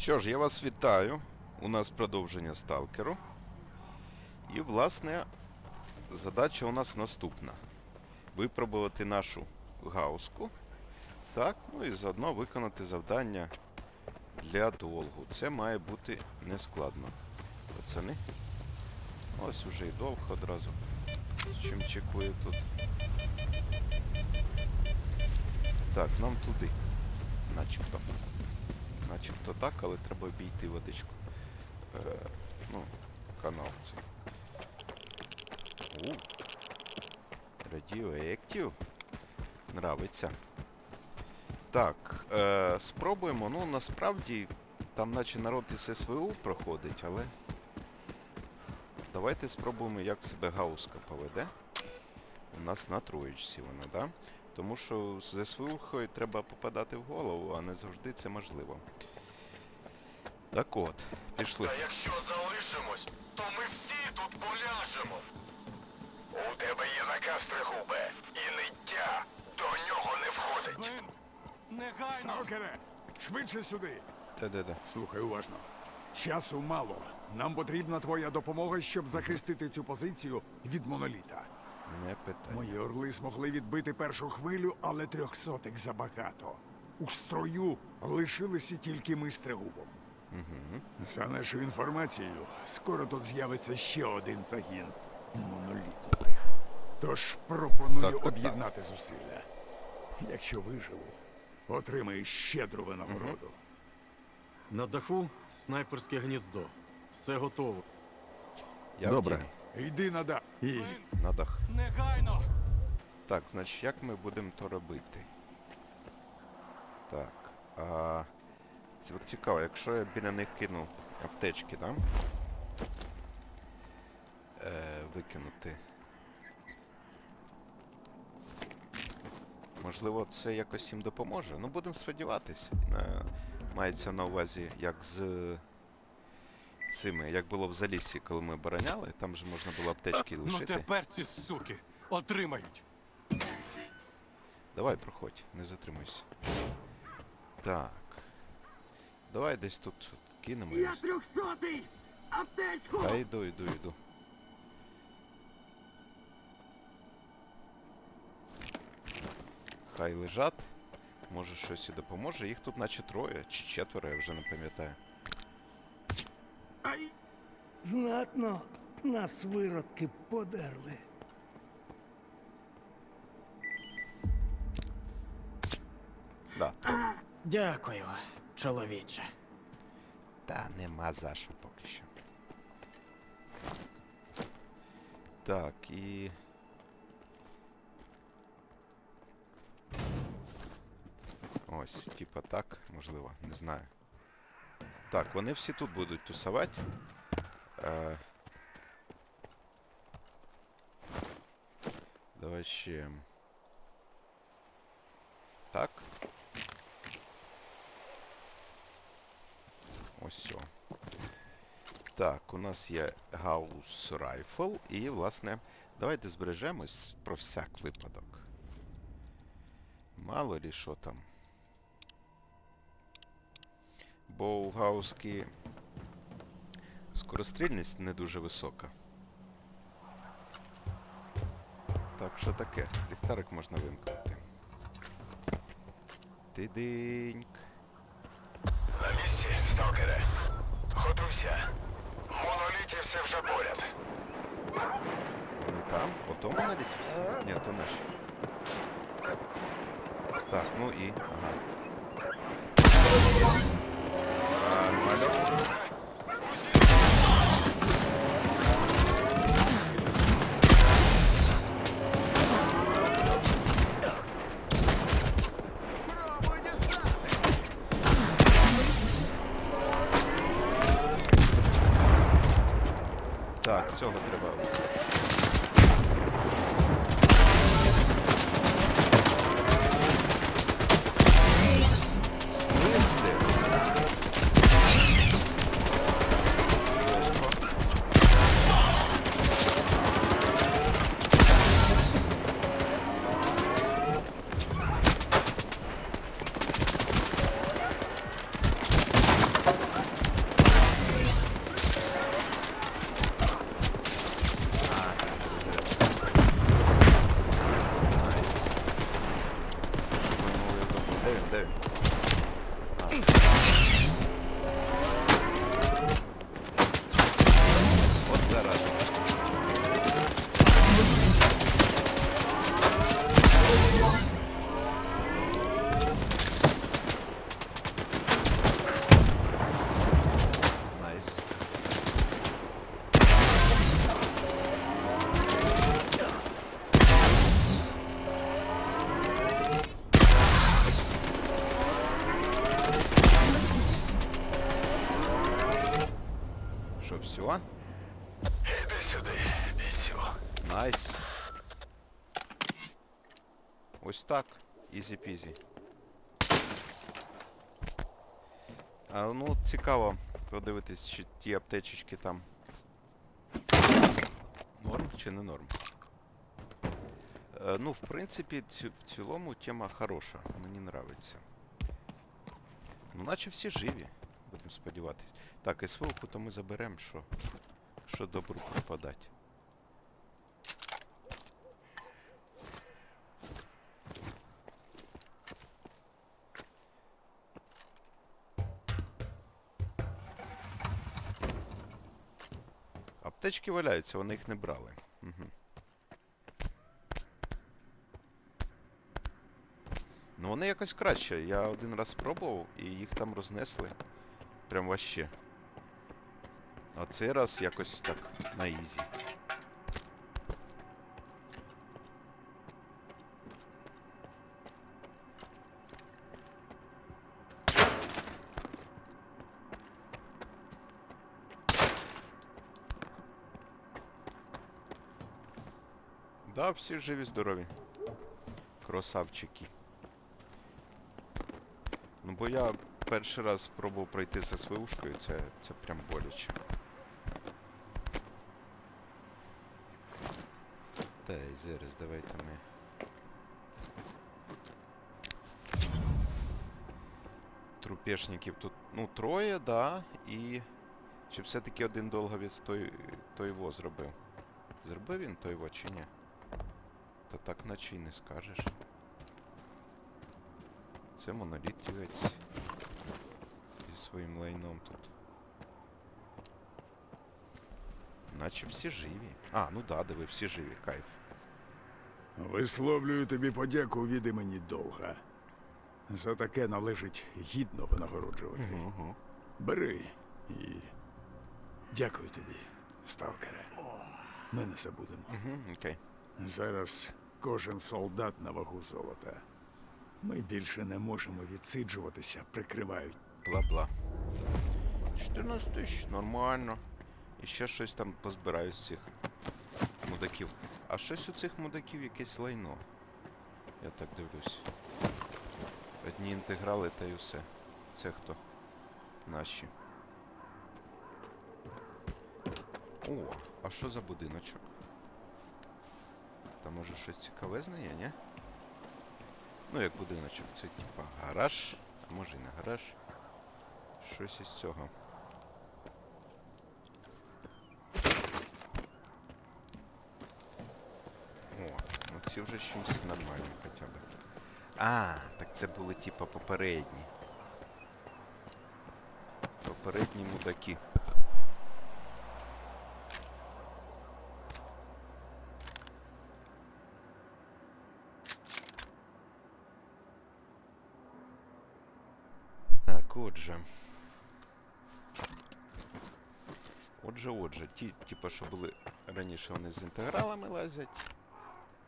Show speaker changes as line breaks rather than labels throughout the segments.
Що ж, я вас вітаю. У нас продовження сталкеру. І, власне, задача у нас наступна. Випробувати нашу гауску. Так, ну і заодно виконати завдання для долгу. Це має бути нескладно. Пацани. Ось уже і довг одразу. Чим чекує тут. Так, нам туди. Начебто. Начебто так, але треба обійти водичку. Е, ну, канал цей. Radioactive. Нравиться. Так, е, спробуємо. Ну, насправді, там наче народ із СВУ проходить, але... Давайте спробуємо, як себе Гауска поведе. У нас на троєчці вона, да? Тому що з СВУхою треба попадати в голову, а не завжди це можливо. Так от, пішли.
Та якщо залишимось, то ми всі тут поляжемо. У тебе є наказ Тригубе, і ниття до нього не входить.
Гвинт! Негайно!
Сталкере, швидше сюди.
Де-де-де.
Слухай уважно. Часу мало. Нам потрібна твоя допомога, щоб захистити цю позицію від моноліта.
Не питай.
Мої орли змогли відбити першу хвилю, але трьохсотих забагато. У строю лишилися тільки ми з Трегубом. За нашою інформацією, скоро тут з'явиться ще один загін монолітних. Тож пропоную
Так, так, так.
об'єднати зусилля. Якщо виживу, отримаєш щедру винагороду.
На даху снайперське гніздо. Все готово.
Я
Добре.
тіні.
Йди на дах. І
На дах.
Негайно!
Так, значить, як ми будемо то робити? Так. А... Це цікаво, якщо я біля них кину аптечки, да? Е, викинути. Можливо, це якось їм допоможе. Ну, будемо сподіватись. Е, мається на увазі, як з цими, як було в Заліссі, коли ми обороняли, там же можна було аптечки
Ну
лишити.
тепер ці суки отримають.
Давай, проходь, не затримуйся. Так. Давай десь тут кинемо.
Я трьохсотий! Аптечку!
Та йду, йду, йду. Хай лежать. Може щось і допоможе. Їх тут наче троє чи четверо, я вже не пам'ятаю.
Знатно нас виродки подерли.
Да.
Дякую, чоловіче.
Та нема за що поки що. Так, і... Ось, типа так, можливо, не знаю. Так, вони всі тут будуть тусувати. Е... Давай ще. Так. Ось все. Так, у нас є Гаус Райфл і, власне, давайте збережемось про всяк випадок. Мало лі що там. Бо у Гауски скорострільність не дуже висока. Так що таке, ліхтарик можна вимкнути. Тидиньк.
На місці, сталкере. Готуйся. Монолітівці вже поряд.
Вони там? Ото монолітівці? Ні, то наші. Так, ну і. Ага. Ізі-пізі. А, ну, цікаво подивитись, чи ті аптечечки там. Норм чи не норм? Е, ну, в принципі, ці- в цілому тема хороша. Мені нравиться. Ну, наче всі живі, будемо сподіватись. Так, СВО-ку то ми заберемо, що, що добру пропадать. Аптечки валяються, вони їх не брали. Угу. Ну вони якось краще. Я один раз спробував і їх там рознесли. Прям ваще. А цей раз якось так на ізі. Да, всі живі здорові. Красавчики. Ну бо я перший раз спробував пройти за СВУшкою, це, це прям боляче. Та й зараз давайте ми. Трупешників тут, ну, троє, да, і... Чи все-таки один долговець той, той во зробив? Зробив він той во чи ні? Та так наче й не скажеш. Це монолітівець. Зі своїм лайном тут. Наче всі живі. А, ну да, диви, всі живі, кайф.
Висловлюю тобі подяку від імені Долга. За таке належить гідно винагороджувати.
Угу.
Бери і дякую тобі, сталкере. Ми не забудемо.
Угу, окей.
Зараз кожен солдат на вагу золота. Ми більше не можемо відсиджуватися, прикривають.
Бла-бла. 14 тисяч, нормально. І ще щось там позбираю з цих мудаків. А щось у цих мудаків якесь лайно. Я так дивлюсь. Одні інтеграли та й усе. Це хто? Наші. О, а що за будиночок? Може щось цікавезне є, ні? Ну як будиночок, це типа гараж, а може і не гараж. Щось із цього. О, ну ці вже з чимось нормальним хоча б. А, так це були типа попередні. Попередні мудаки. Так, отже. Отже, отже, ті, типа, що були раніше, вони з інтегралами лазять,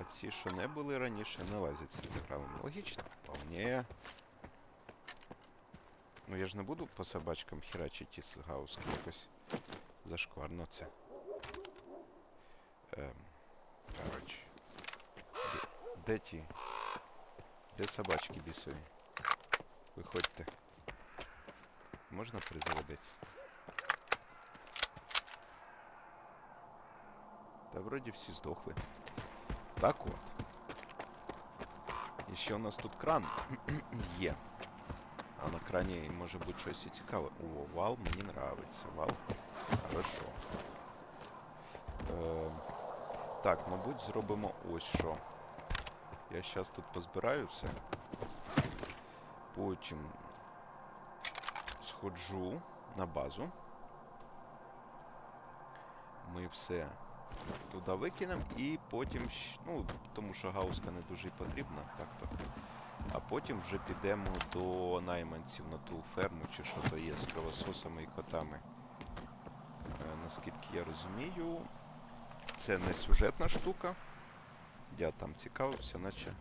а ці, що не були раніше, не лазять з інтегралами. Логічно? Вполне. Ну я ж не буду по собачкам херачити із гауски якось зашкварно це. Ем, коротше. Де, де ті? Де собачки бісові? Виходьте. Можна призаводити? Та вроді всі здохли. Так от. І ще у нас тут кран є. А на крані може бути щось і цікаве. О, вал мені нравиться. Вал. Хорошо. Е, так, мабуть, зробимо ось що. Я зараз тут позбираю все. Потім сходжу на базу. Ми все туди викинемо і потім, ну, тому що гауска не дуже потрібна, так то. А потім вже підемо до найманців на ту ферму, чи що то є з кровососами і котами. Е, наскільки я розумію, це не сюжетна штука. Я там цікавився, наче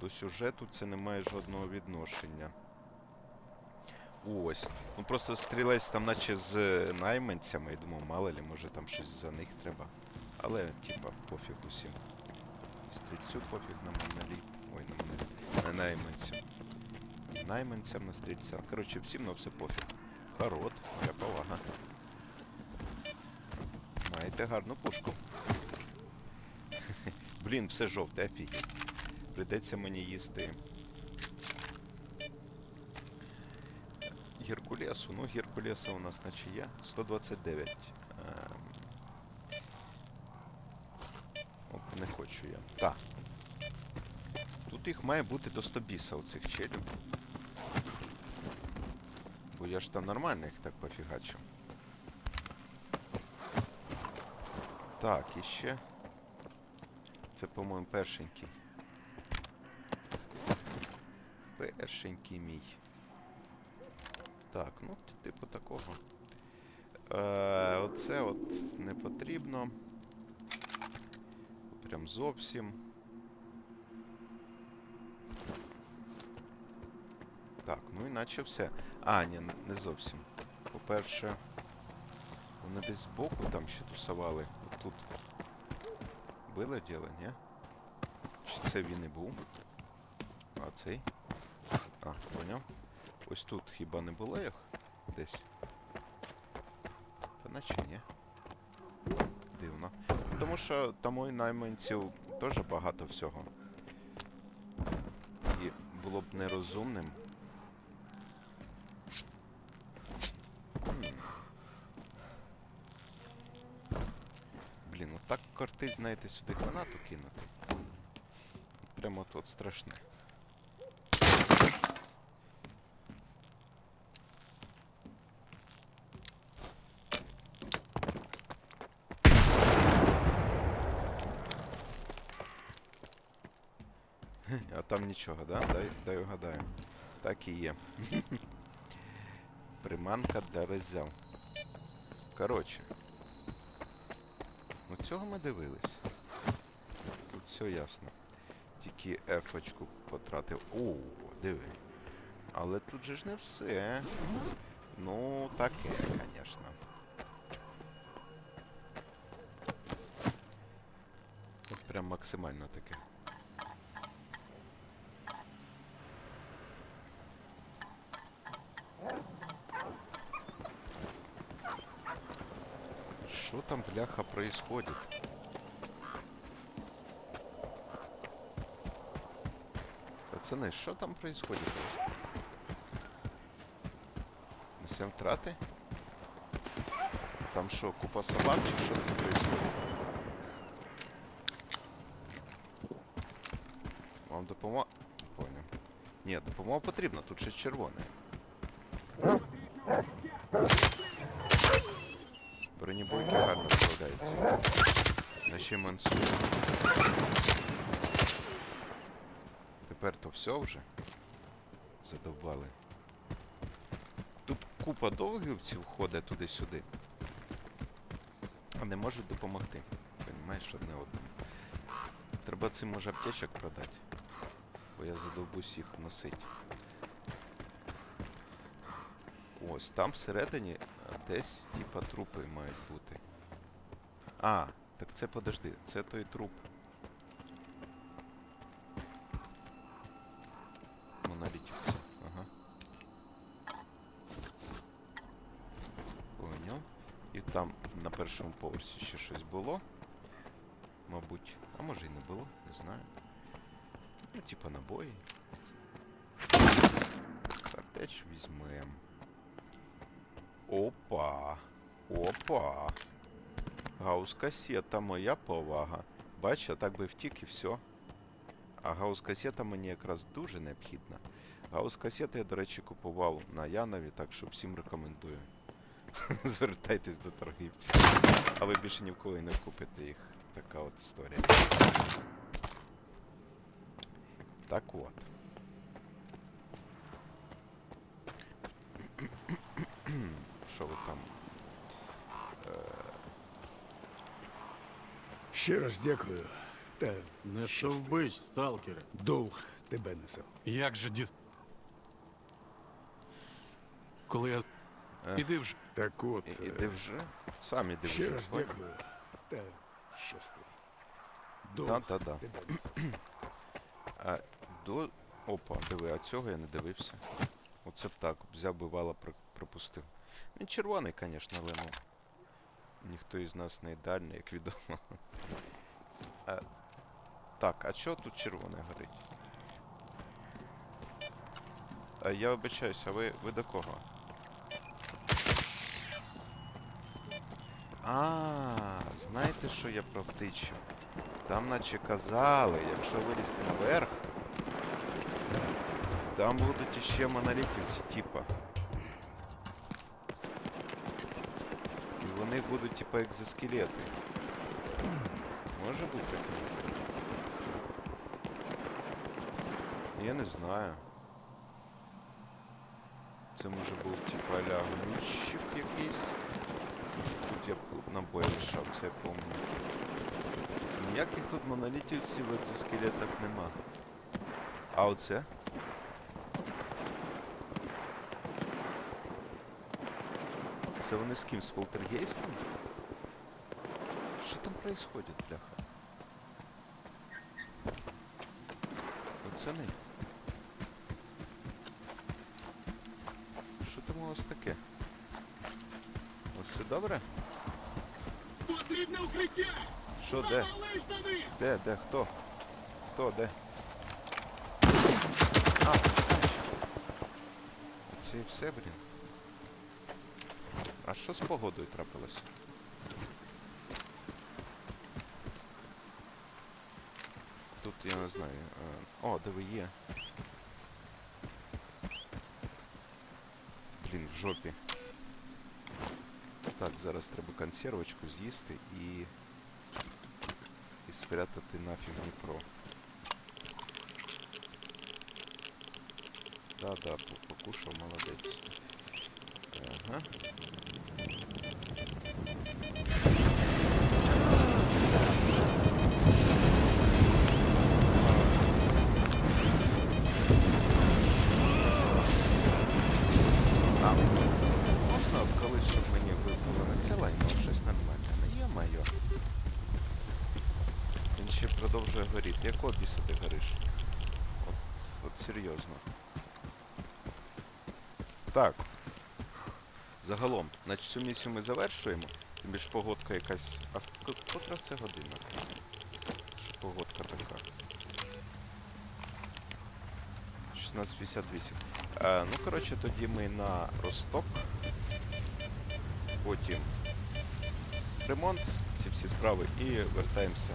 до сюжету це не має жодного відношення. Ось. Ну просто стрілець там наче з е, найманцями, і думав, мало ли, може там щось за них треба. Але, типа, пофіг усім. Стрільцю пофіг на моноліт. Ой, на моноліт. На найманцям. Найманцям на стрільця. Коротше, всім на все пофіг. Харот, я повага. Маєте гарну пушку. Блін, все жовте, офігеть. Придеться мені їсти. Геркулесу. Ну, Геркулеса у нас наче є. 129. Ем. Оп, не хочу я. Так. Тут їх має бути до 100 біса оцих челів. Бо я ж там нормально їх так пофігачив. Так, і ще. Це, по-моєму, першенький. Першенький мій. Так, ну, типу такого. Е, оце от не потрібно. Прям зовсім. Так, ну іначе все. А, ні, не зовсім. По-перше, вони десь збоку там ще тусували. Тут. Було діло, ні? Чи це він і був? А цей? А, поняв. Ось тут хіба не було їх? Десь. Та наче ні. Дивно. Тому що там у найманців теж багато всього. І було б нерозумним. Блін, ну так кортить, знаєте, сюди гранату кинути. Прямо тут страшне. А там нічого, да? Дай, дай угадаю. Так і є. Приманка для роззяв. Коротше. Ну цього ми дивились. Тут все ясно. Тільки ефочку потратив. О, диви. Але тут же ж не все. Ну, таке, звісно. Прям максимально таке. Что там, бляха, происходит? Пацаны, что там происходит у вас? Несем втрати? Там що, купа собак що тут происходит? Вам допомога... Понял. Ні, допомога потрібна, тут ще червоне. Бронебойки гарно справляються. Наші мансує. Тепер то все вже. Задовбали. Тут купа довгівців ходить туди-сюди. А не можуть допомогти. Понімаєш одне одному. Треба цим може аптечок продати. Бо я задовбусь їх носить. Ось, там всередині десь, типа, трупи мають бути. А, так це подожди, це той труп. Монолітівця, ага. Поняв. І там на першому поверсі ще щось було. Мабуть. А може і не було, не знаю. Ну, типа набої. Картеч візьмем. Опа. Опа. Гаус-касета, моя повага. Бач, я так би втік і все. А гаус-касета мені якраз дуже необхідна. Гаус-касети я, до речі, купував на Янові, так що всім рекомендую. Звертайтесь до торгівців. А ви більше ні в кого і не купите їх. Така от історія. Так от. Що ви там?
Ще раз дякую. Та
Не
щасти.
стовбич, сталкере.
долг тебе несем.
Як же діс... Коли я.
Е.
Іди вже.
Так от,
І,
е,
іди вже. Сам іди
ще
вже.
раз дякую. Та щасти.
Да-да-да.
Ти далі.
А, до... Опа, диви, а цього я не дивився. Оце б так, взяв би вала про- пропустив. Він червоний, звісно, але ну. Ніхто із нас не ідеальний, як відомо. А, так, а чого тут червоне горить? Я вибачаюся, а ви, ви до кого? А, знаєте, що я провтичив? Там наче казали, якщо вилізти наверх, там будуть іще монолітівці, типа. Будуть типа екзоскелети. Може бути? Я не знаю. Це може був типа ля гнущик якийсь. Тут я набой лишав, це я пам'ятаю. Ніяких тут монолітівців в екзоскелетах нема. А оце? Це вони з ким? З полтергейстом? Що там происходит, бляха? Оце не. Що там у вас таке? Ось все добре?
Потрібне укриття!
Що, де? Де, де, хто? Хто, де? А. Це і все, блін. А що з погодою трапилось? Тут я не знаю. е, О, диви є. Блін, в жопі. Так, зараз треба консервочку з'їсти і і спрятати нафіг Дніпро. Да-да, по- покушав, молодець. Ага. Ну, продовжує горіти. Якого біса ти гориш? От серйозно. Так. Загалом, значить цю місію ми завершуємо. Тим більш погодка якась. А котра це година? Що погодка така? 16.58. Е, ну, коротше, тоді ми на Росток. Потім ремонт, ці всі справи і вертаємося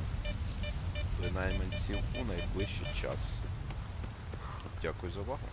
до найманців у найближчий час. Дякую за увагу.